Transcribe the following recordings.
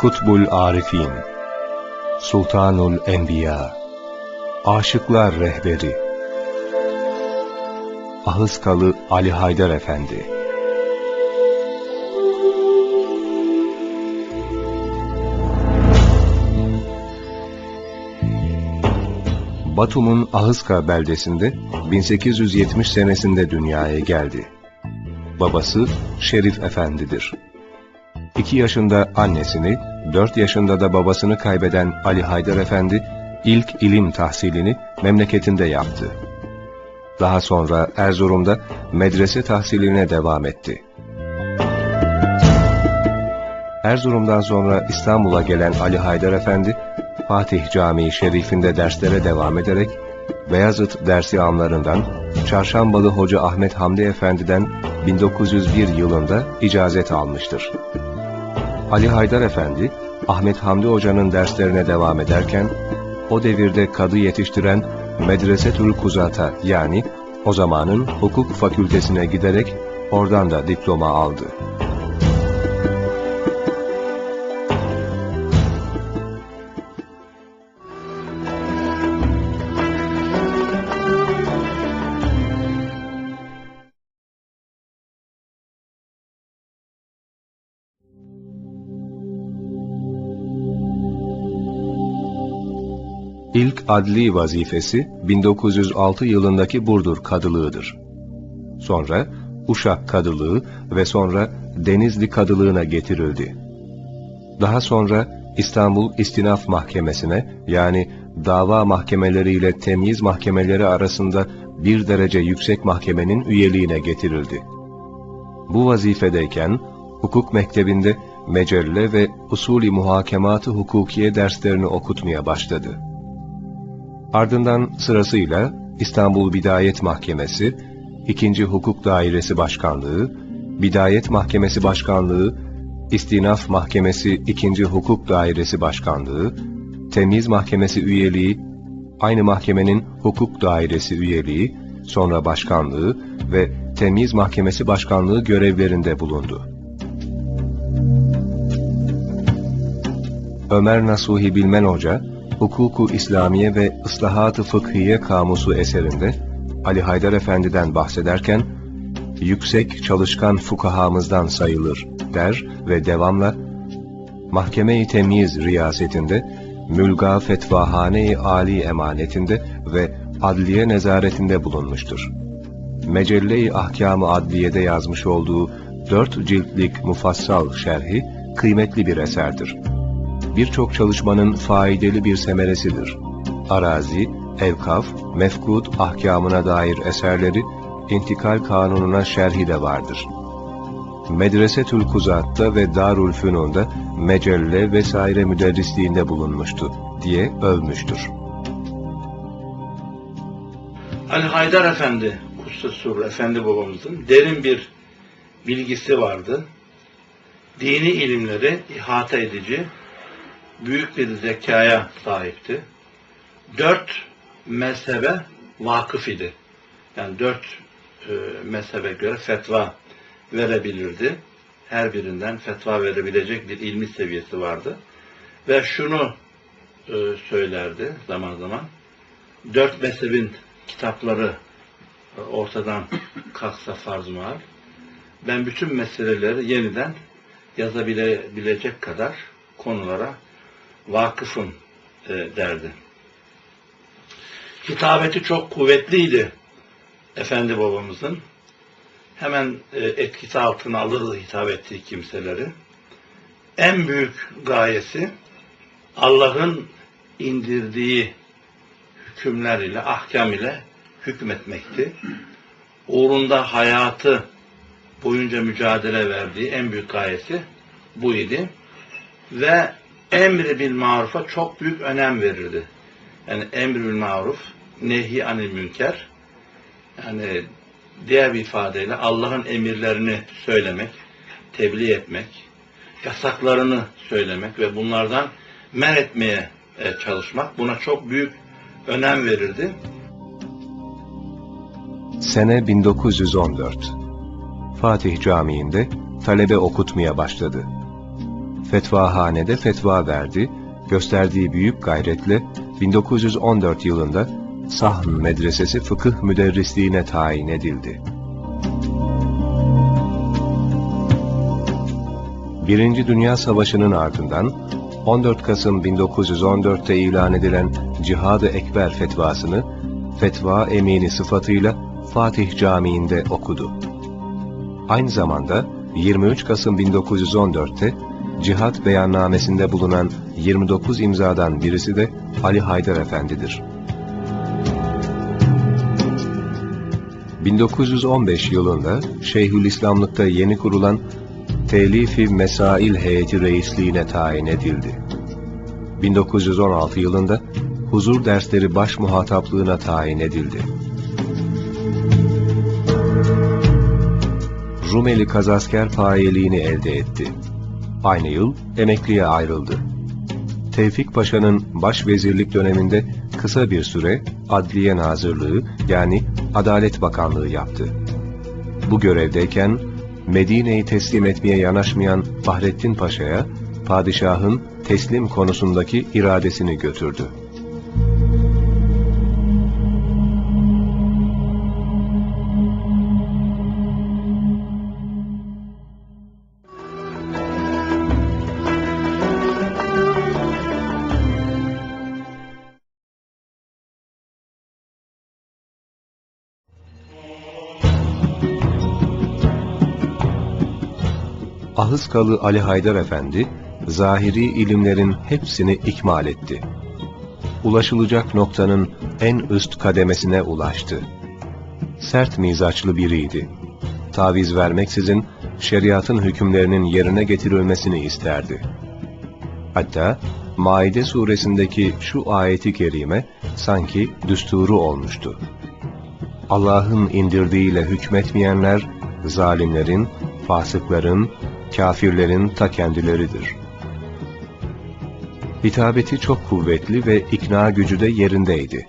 Kutbul Arifin Sultanul Enbiya Aşıklar Rehberi Ahıskalı Ali Haydar Efendi Batum'un Ahıska beldesinde 1870 senesinde dünyaya geldi. Babası Şerif Efendidir. 2 yaşında annesini, 4 yaşında da babasını kaybeden Ali Haydar Efendi, ilk ilim tahsilini memleketinde yaptı. Daha sonra Erzurum'da medrese tahsiline devam etti. Erzurum'dan sonra İstanbul'a gelen Ali Haydar Efendi, Fatih Camii Şerif'inde derslere devam ederek, Beyazıt dersi amlarından Çarşambalı Hoca Ahmet Hamdi Efendi'den 1901 yılında icazet almıştır. Ali Haydar Efendi, Ahmet Hamdi Hoca'nın derslerine devam ederken, o devirde kadı yetiştiren Medresetül Kuzat'a yani o zamanın hukuk fakültesine giderek oradan da diploma aldı. İlk adli vazifesi 1906 yılındaki Burdur kadılığıdır. Sonra Uşak kadılığı ve sonra Denizli kadılığına getirildi. Daha sonra İstanbul İstinaf Mahkemesi'ne yani dava mahkemeleriyle temyiz mahkemeleri arasında bir derece yüksek mahkemenin üyeliğine getirildi. Bu vazifedeyken hukuk mektebinde mecelle ve usulü muhakematı hukukiye derslerini okutmaya başladı. Ardından sırasıyla İstanbul Bidayet Mahkemesi, 2. Hukuk Dairesi Başkanlığı, Bidayet Mahkemesi Başkanlığı, İstinaf Mahkemesi 2. Hukuk Dairesi Başkanlığı, Temiz Mahkemesi üyeliği, aynı mahkemenin Hukuk Dairesi üyeliği, sonra başkanlığı ve Temiz Mahkemesi Başkanlığı görevlerinde bulundu. Ömer Nasuhi Bilmen Hoca, Hukuku İslamiye ve Islahat-ı Fıkhiye Kamusu eserinde Ali Haydar Efendi'den bahsederken, yüksek çalışkan fukahamızdan sayılır der ve devamla, Mahkeme-i Temyiz riyasetinde, Mülga Fetvahane-i Ali emanetinde ve adliye nezaretinde bulunmuştur. Mecelle-i Ahkam-ı Adliye'de yazmış olduğu dört ciltlik mufassal şerhi kıymetli bir eserdir birçok çalışmanın faydalı bir semeresidir. Arazi, evkaf, mefkud ahkamına dair eserleri, intikal kanununa şerhi de vardır. Medresetül Kuzat'ta ve Darül Fünun'da mecelle vesaire müderrisliğinde bulunmuştu diye övmüştür. Ali Haydar Efendi, Kutsasur Efendi babamızın derin bir bilgisi vardı. Dini ilimleri ihata edici, büyük bir zekaya sahipti. Dört mezhebe vakıf idi. Yani dört e, mezhebe göre fetva verebilirdi. Her birinden fetva verebilecek bir ilmi seviyesi vardı. Ve şunu e, söylerdi zaman zaman. Dört mezhebin kitapları e, ortadan kalksa farz mahal. Ben bütün meseleleri yeniden yazabilecek kadar konulara vakıfım e, derdi. Hitabeti çok kuvvetliydi Efendi babamızın. Hemen e, etkisi altına alırdı hitap ettiği kimseleri. En büyük gayesi Allah'ın indirdiği hükümler ile, ahkam ile hükmetmekti. Uğrunda hayatı boyunca mücadele verdiği en büyük gayesi bu idi. Ve emri bil marufa çok büyük önem verirdi. Yani emri bil maruf, nehi anil münker. Yani diğer bir ifadeyle Allah'ın emirlerini söylemek, tebliğ etmek, yasaklarını söylemek ve bunlardan men etmeye e, çalışmak buna çok büyük önem verirdi. Sene 1914 Fatih Camii'nde talebe okutmaya başladı. Fetvahanede fetva verdi, gösterdiği büyük gayretle 1914 yılında Sahn Medresesi fıkıh müderrisliğine tayin edildi. Birinci Dünya Savaşı'nın ardından 14 Kasım 1914'te ilan edilen Cihad-ı Ekber fetvasını fetva emini sıfatıyla Fatih Camii'nde okudu. Aynı zamanda 23 Kasım 1914'te cihat beyannamesinde bulunan 29 imzadan birisi de Ali Haydar Efendi'dir. 1915 yılında Şeyhülislamlıkta yeni kurulan Telifi Mesail Heyeti Reisliğine tayin edildi. 1916 yılında huzur dersleri baş muhataplığına tayin edildi. Rumeli Kazasker payeliğini elde etti. Aynı yıl emekliye ayrıldı. Tevfik Paşa'nın başvezirlik döneminde kısa bir süre Adliye Nazırlığı yani Adalet Bakanlığı yaptı. Bu görevdeyken Medine'yi teslim etmeye yanaşmayan Fahrettin Paşa'ya padişahın teslim konusundaki iradesini götürdü. Ahıskalı Ali Haydar Efendi, zahiri ilimlerin hepsini ikmal etti. Ulaşılacak noktanın en üst kademesine ulaştı. Sert mizaçlı biriydi. Taviz vermeksizin şeriatın hükümlerinin yerine getirilmesini isterdi. Hatta Maide suresindeki şu ayeti kerime sanki düsturu olmuştu. Allah'ın indirdiğiyle hükmetmeyenler, zalimlerin, fasıkların, kafirlerin ta kendileridir. Hitabeti çok kuvvetli ve ikna gücü de yerindeydi.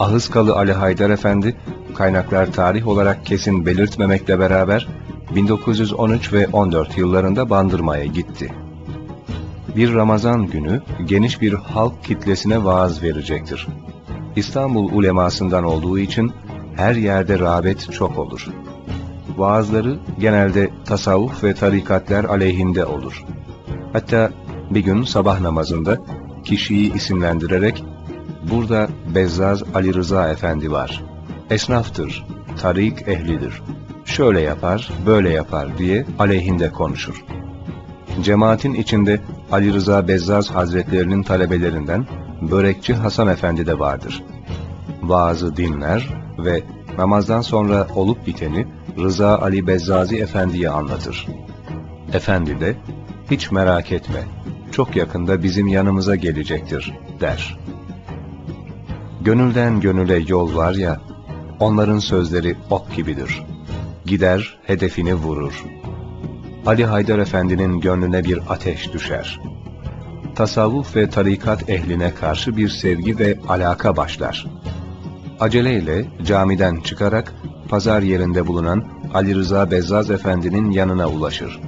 Ahıskalı Ali Haydar Efendi, kaynaklar tarih olarak kesin belirtmemekle beraber 1913 ve 14 yıllarında Bandırma'ya gitti. Bir Ramazan günü geniş bir halk kitlesine vaaz verecektir. İstanbul ulemasından olduğu için her yerde rağbet çok olur vaazları genelde tasavvuf ve tarikatler aleyhinde olur. Hatta bir gün sabah namazında kişiyi isimlendirerek burada Bezzaz Ali Rıza Efendi var. Esnaftır, tarik ehlidir. Şöyle yapar, böyle yapar diye aleyhinde konuşur. Cemaatin içinde Ali Rıza Bezzaz Hazretlerinin talebelerinden Börekçi Hasan Efendi de vardır. Vaazı dinler ve namazdan sonra olup biteni Rıza Ali Bezzazi Efendi'ye anlatır. Efendi de, hiç merak etme, çok yakında bizim yanımıza gelecektir, der. Gönülden gönüle yol var ya, onların sözleri ok gibidir. Gider, hedefini vurur. Ali Haydar Efendi'nin gönlüne bir ateş düşer. Tasavvuf ve tarikat ehline karşı bir sevgi ve alaka başlar. Aceleyle camiden çıkarak pazar yerinde bulunan Ali Rıza Bezzaz Efendi'nin yanına ulaşır.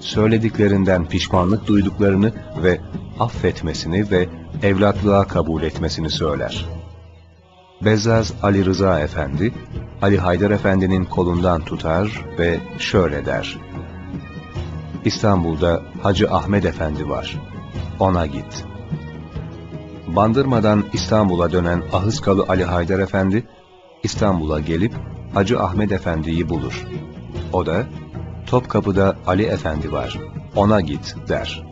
Söylediklerinden pişmanlık duyduklarını ve affetmesini ve evlatlığa kabul etmesini söyler. Bezzaz Ali Rıza Efendi, Ali Haydar Efendi'nin kolundan tutar ve şöyle der. İstanbul'da Hacı Ahmet Efendi var. Ona git. Bandırmadan İstanbul'a dönen Ahıskalı Ali Haydar Efendi, İstanbul'a gelip Hacı Ahmet Efendi'yi bulur. O da, Topkapı'da Ali Efendi var, ona git der.